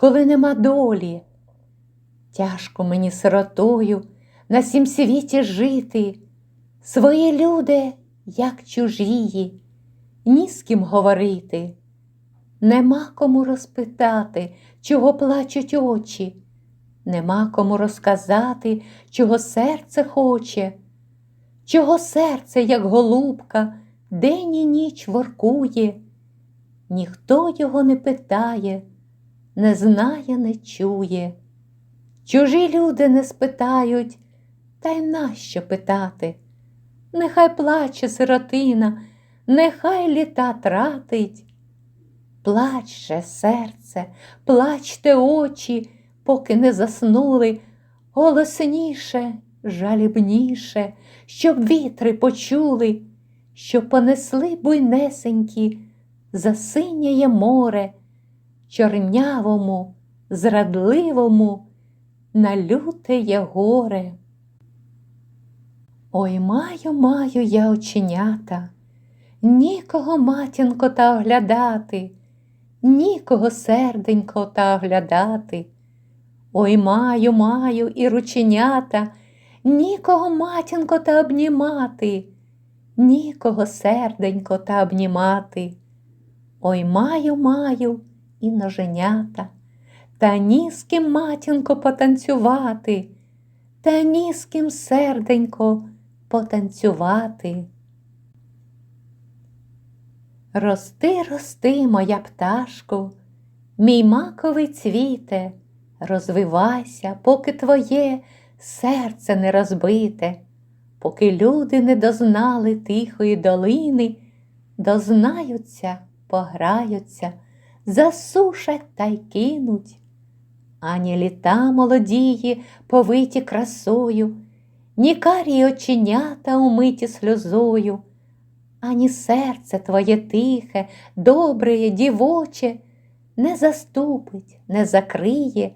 Коли нема долі. Тяжко мені сиротою на сім світі жити, свої люди, як чужії, ні з ким говорити. Нема кому розпитати, чого плачуть очі, нема кому розказати, чого серце хоче, чого серце, як голубка, день і ніч воркує, ніхто його не питає не знає, не чує. Чужі люди не спитають, та й нащо питати? Нехай плаче сиротина, нехай літа тратить. Плаче серце, плачте очі, поки не заснули, голосніше, жалібніше, щоб вітри почули, що понесли буйнесенькі, засиняє море чорнявому, зрадливому, на лютеє горе. Ой маю, маю я оченята, нікого матінко та оглядати, нікого серденько та оглядати. Ой маю, маю і рученята, нікого матінко та обнімати, нікого серденько та обнімати. Ой маю, маю і ноженята, та ні з ким матінко потанцювати, та ні з ким серденько потанцювати. Рости, рости, моя пташко, мій маковий цвіте, розвивайся, поки твоє серце не розбите, поки люди не дознали тихої долини, дознаються, пограються засушать та й кинуть, ані літа молодії, повиті красою, ні карі оченята умиті сльозою, ані серце твоє тихе, добре, дівоче, не заступить, не закриє,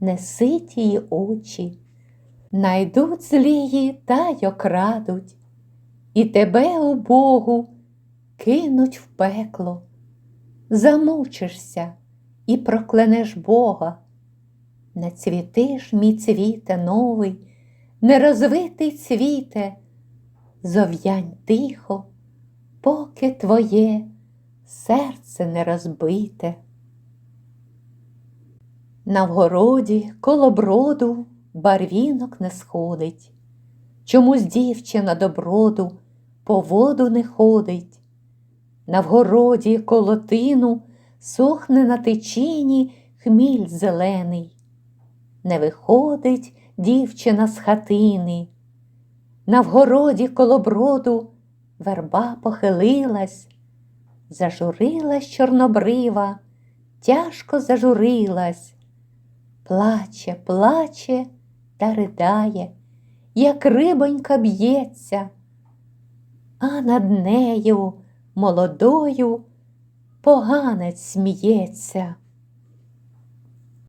не ситії очі. Найдуть злії та й окрадуть, і тебе, у Богу, кинуть в пекло замучишся і проклянеш Бога. Не цвітиш, мій цвіте новий, нерозвитий цвіте, зов'янь тихо, поки твоє серце не розбите. На вгороді коло броду барвінок не сходить, чомусь дівчина до броду по воду не ходить. На вгороді колотину сохне на течіні хміль зелений. Не виходить дівчина з хатини. На вгороді коло броду верба похилилась, зажурилась чорнобрива, тяжко зажурилась, плаче, плаче та ридає, як рибонька б'ється, а над нею молодою поганець сміється.